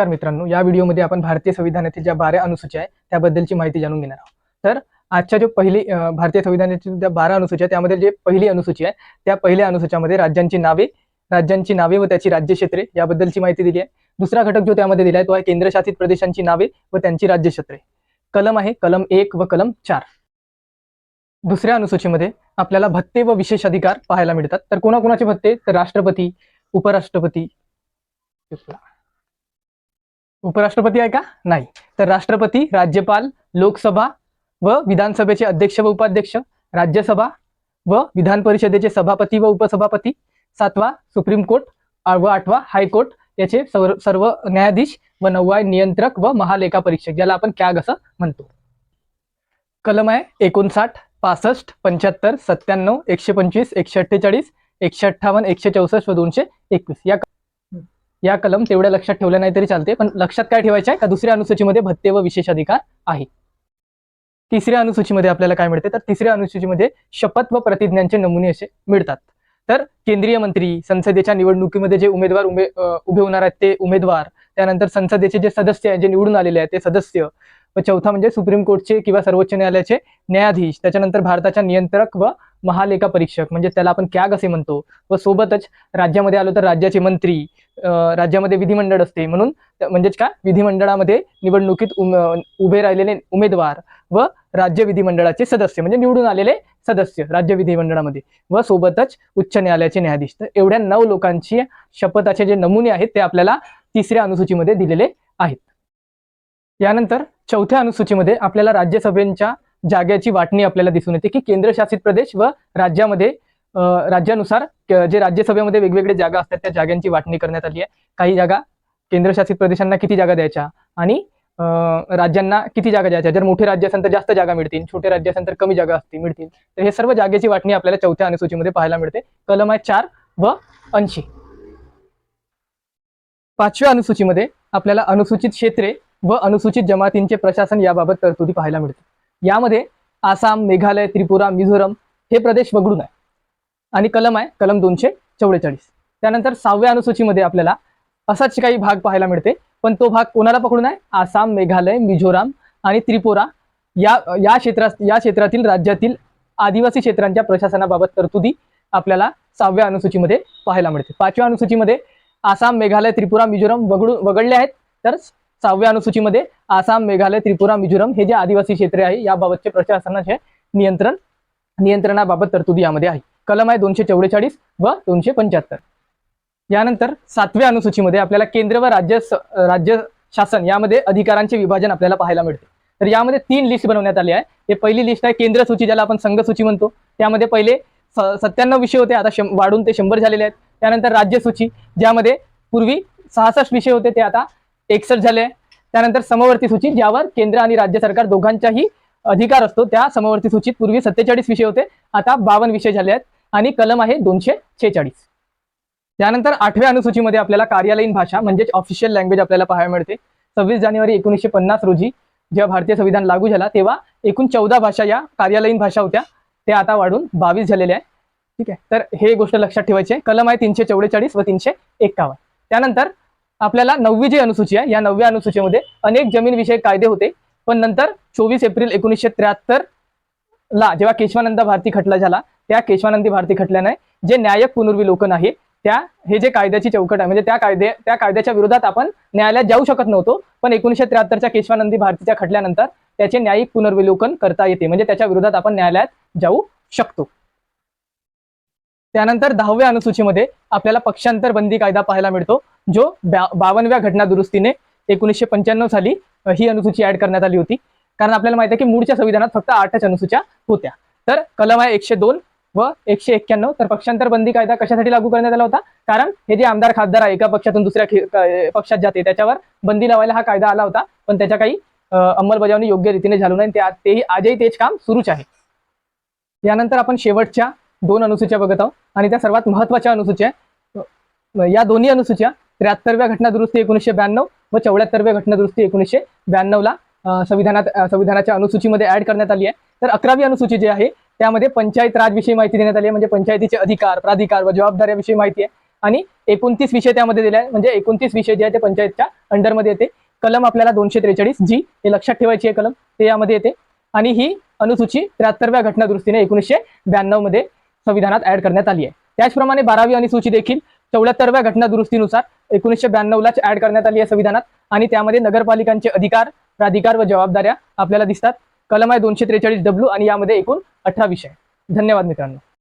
नमस्कार मित्रांनो या व्हिडिओमध्ये आपण भारतीय संविधानातील ज्या बारा अनुसूची आहे त्याबद्दलची माहिती जाणून घेणार आहोत. तर आजच्या जो पहिली भारतीय संविधानाची ज्या बारा अनुसूची आहे त्यामध्ये जे पहिली अनुसूची आहे त्या पहिल्या अनुसूच्यामध्ये राज्यांची नावे राज्यांची नावे व त्याची राज्यक्षेत्रे याबद्दलची माहिती दिली आहे. दुसरा घटक जो त्यामध्ये दिला आहे तो आहे केंद्रशासित प्रदेशांची नावे व त्यांची राज्यक्षेत्रे. कलम आहे कलम एक व कलम चार. दुसऱ्या अनुसूचीमध्ये आपल्याला भत्ते व विशेष अधिकार पाहायला मिळतात. तर कोणाकोणाचे भत्ते? तर राष्ट्रपती उपराष्ट्रपती उपराष्ट्रपती आहे का? नाही. तर राष्ट्रपती राज्यपाल लोकसभा व विधानसभेचे अध्यक्ष व उपाध्यक्ष राज्यसभा व विधान परिषदेचे सभापती व उपसभापती सातवा सुप्रीम कोर्ट व आठवा हायकोर्ट याचे सर्व सर्व न्यायाधीश व नववा नियंत्रक व महालेखा परीक्षक ज्याला आपण कॅग असं म्हणतो. कलम आहे एकोणसाठ पासष्ट पंच्याहत्तर सत्त्याण्णव एकशे पंचवीस एकशे अठ्ठेचाळीस एकशे अठ्ठावन्न एकशे चौसष्ट व दोनशे एकवीस. या या कलम तेवढ्या लक्षात ठेवल्या नाही तरी चालते पण लक्षात काय ठेवायचं आहे? का दुसऱ्या अनुसूचीमध्ये भत्ते व विशेष अधिकार आहे. तिसऱ्या अनुसूचीमध्ये आपल्याला काय मिळते? तर तिसऱ्या अनुसूचीमध्ये शपथ व प्रतिज्ञांचे नमुने असे मिळतात. तर केंद्रीय मंत्री संसदेच्या निवडणुकीमध्ये जे उमेदवार उमे उभे होणार आहेत ते उमेदवार त्यानंतर संसदेचे जे सदस्य आहेत जे निवडून आलेले आहेत ते सदस्य व चौथा म्हणजे सुप्रीम कोर्टचे किंवा सर्वोच्च न्यायालयाचे न्यायाधीश त्याच्यानंतर भारताच्या नियंत्रक व महालेखा परीक्षक म्हणजे त्याला आपण कॅग असे म्हणतो. व सोबतच राज्यामध्ये आलो तर राज्याचे मंत्री अं, राज्यामध्ये विधिमंडळ असते. म्हणून म्हणजेच काय? विधिमंडळामध्ये निवडणुकीत उभे राहिलेले उमेदवार व राज्य विधिमंडळाचे सदस्य म्हणजे निवडून आलेले सदस्य राज्य विधिमंडळामध्ये. व सोबतच उच्च न्यायालयाचे न्यायाधीश. तर एवढ्या नऊ लोकांची शपथाचे जे नमुने आहेत ते आपल्याला तिसऱ्या अनुसूचीमध्ये दिलेले आहेत. यानंतर चौथ्या अनुसूचीमध्ये आपल्याला राज्यसभेच्या जागेची वाटणी आपल्याला दिसून येते की केंद्रशासित प्रदेश व राज्यामध्ये राज्यानुसार जे राज्यसभेमध्ये वेगवेगळे जागा असतात त्या जागांची वाटणी करण्यात आली आहे. काही जागा केंद्रशासित प्रदेशांना किती जागा द्यायच्या आणि अं, राज्यांना किती जागा द्यायच्या? जर मोठे राज्य असेल तर जास्त जागा मिळतील छोटे राज्य असेल तर कमी जागा असतील मिळतील. तर हे सर्व जागेची वाटणी आपल्याला चौथ्या अनुसूचीमध्ये पाहायला मिळते. कलम आहे चार व ऐंशी. पाचव्या अनुसूचीमध्ये आपल्याला अनुसूचित क्षेत्रे व अनुसूचित जमातींचे प्रशासन याबाबत तरतुदी पाहायला मिळते यामध्ये आसाम मेघालय त्रिपुरा मिझोरम हे प्रदेश वगळून आहे. आणि कलम आहे कलम दोनशे चौवेचाळीस. त्यानंतर सहाव्या अनुसूचीमध्ये आपल्याला असाच काही भाग पाहायला मिळते पण तो भाग कोणाला पकडून आहे? आसाम मेघालय मिझोराम आणि त्रिपुरा या या क्षेत्रात या क्षेत्रातील राज्यातील आदिवासी क्षेत्रांच्या प्रशासनाबाबत तरतुदी आपल्याला सहाव्या अनुसूचीमध्ये पाहायला मिळते. पाचव्या अनुसूचीमध्ये आसाम मेघालय त्रिपुरा मिझोराम वगळू वगळले आहेत तर सहाव्या अनुसूचीमध्ये आसाम मेघालय त्रिपुरा मिझोरम हे जे आदिवासी क्षेत्रे आहे याबाबतचे प्रशासनाचे नियंत्रण नियंत्रणाबाबत तरतुदी यामध्ये आहे. कलम आहे दोनशे चौवेचाळीस व दोनशे पंच्याहत्तर. यानंतर सातव्या अनुसूचीमध्ये आपल्याला केंद्र व राज्य राज्य शासन यामध्ये अधिकारांचे विभाजन आपल्याला पाहायला मिळते. तर यामध्ये तीन लिस्ट बनवण्यात आली आहे. हे पहिली लिस्ट आहे केंद्र सूची ज्याला आपण संघ सूची म्हणतो. त्यामध्ये पहिले सत्त्याण्णव विषय होते आता शं वाढून ते शंभर झालेले आहेत. त्यानंतर राज्य सूची ज्यामध्ये पूर्वी सहासष्ट विषय होते ते आता एकसष्ट झाले आहे. त्यानंतर समवर्ती सूची ज्यावर केंद्र आणि राज्य सरकार दोघांचाही अधिकार असतो त्या समवर्ती सूचीत पूर्वी सत्तेचाळीस विषय होते आता बावन्न विषय झाले आहेत आणि कलम आहे दोनशे छेचाळीस त्यानंतर आठव्या अनुसूचीमध्ये आपल्याला कार्यालयीन भाषा म्हणजेच ऑफिशियल लँग्वेज आपल्याला पाहायला मिळते. सव्वीस जानेवारी एकोणीसशे पन्नास रोजी जेव्हा भारतीय संविधान लागू झाला तेव्हा एकूण चौदा भाषा या कार्यालयीन भाषा होत्या. त्या आता वाढून बावीस झालेल्या आहे ठीक आहे. तर हे गोष्ट लक्षात ठेवायची कलम आहे तीनशे चौवेचाळीस व तीनशे एक्कावन्न. त्यानंतर आपल्याला नववी जी अनुसूची आहे या नवव्या अनुसूचीमध्ये अनेक जमीन विषयक कायदे होते. पण नंतर चोवीस एप्रिल एकोणीसशे त्र्याहत्तर ला जेव्हा केशवानंद भारती खटला झाला त्या केशवानंदी भारती खटल्याने जे न्यायक पुनर्विलोकन आहे त्या हे जे कायद्याची चौकट आहे म्हणजे त्या कायदे त्या कायद्याच्या विरोधात आपण न्यायालयात जाऊ शकत नव्हतो पण एकोणीसशे त्र्याहत्तरच्या केशवानंदी भारतीच्या खटल्यानंतर त्याचे न्यायिक पुनर्विलोकन करता येते म्हणजे त्याच्या विरोधात आपण न्यायालयात जाऊ शकतो. त्यानंतर दहाव्या अनुसूचीमध्ये आपल्याला पक्षांतर बंदी कायदा पाहायला मिळतो जो बावनव्या घटना दुरुस्तीने एकोणीसशे पंच्याण्णव साली ही अनुसूची ऍड करण्यात आली होती. कारण आपल्याला माहिती आहे की मूळच्या संविधानात फक्त आठच अनुसूच्या होत्या. तर कलम आहे एकशे दोन व एकशे एक्क्याण्णव. तर पक्षांतर बंदी कायदा कशासाठी लागू करण्यात आला होता? कारण हे जे आमदार खासदार आहे एका पक्षातून दुसऱ्या पक्षात जाते त्याच्यावर बंदी लावायला हा कायदा आला होता. पण त्याच्या काही अंमलबजावणी योग्य रीतीने झालो नाही. तेही आजही तेच काम सुरूच आहे. यानंतर आपण शेवटच्या दोन अनुसूच्या बघत आहोत. आणि त्या सर्वात महत्त्वाच्या अनुसूच्या या दोन्ही अनुसूच्या त्र्याहत्तरव्या घटनादुरुस्ती एकोणीसशे ब्याण्णव व चौऱ्याहत्तरव्या घटनादुरुस्ती एकोणीसशे ब्याण्णवला संविधानात संविधानाच्या अनुसूचीमध्ये ऍड करण्यात आली आहे. तर अकरावी अनुसूची जी आहे त्यामध्ये पंचायत राजविषयी माहिती देण्यात आली आहे. म्हणजे पंचायतीचे अधिकार प्राधिकार व जबाबदाऱ्याविषयी माहिती आहे. आणि एकोणतीस विषय त्यामध्ये दिले आहे म्हणजे एकोणतीस विषय जे आहे ते पंचायतच्या अंडरमध्ये येते. कलम आपल्याला दोनशे त्रेचाळीस जी हे लक्षात ठेवायची आहे कलम. ते यामध्ये येते. आणि ही अनुसूची त्र्याहत्तरव्या घटनादुरुस्तीने एकोणीसशे ब्याण्णवमध्ये संविधानात ऍड करण्यात आली आहे. त्याचप्रमाणे बारावी अनुसूची देखील चौऱ्याहत्तरव्या घटना दुरुस्तीनुसार एकोणीसशे ब्याण्णवलाच ऍड करण्यात आली आहे संविधानात आणि त्यामध्ये नगरपालिकांचे अधिकार प्राधिकार व जबाबदाऱ्या आपल्याला दिसतात. कलम आहे दोनशे त्रेचाळीस डब्ल्यू आणि यामध्ये एकूण अठरा विषय. धन्यवाद मित्रांनो.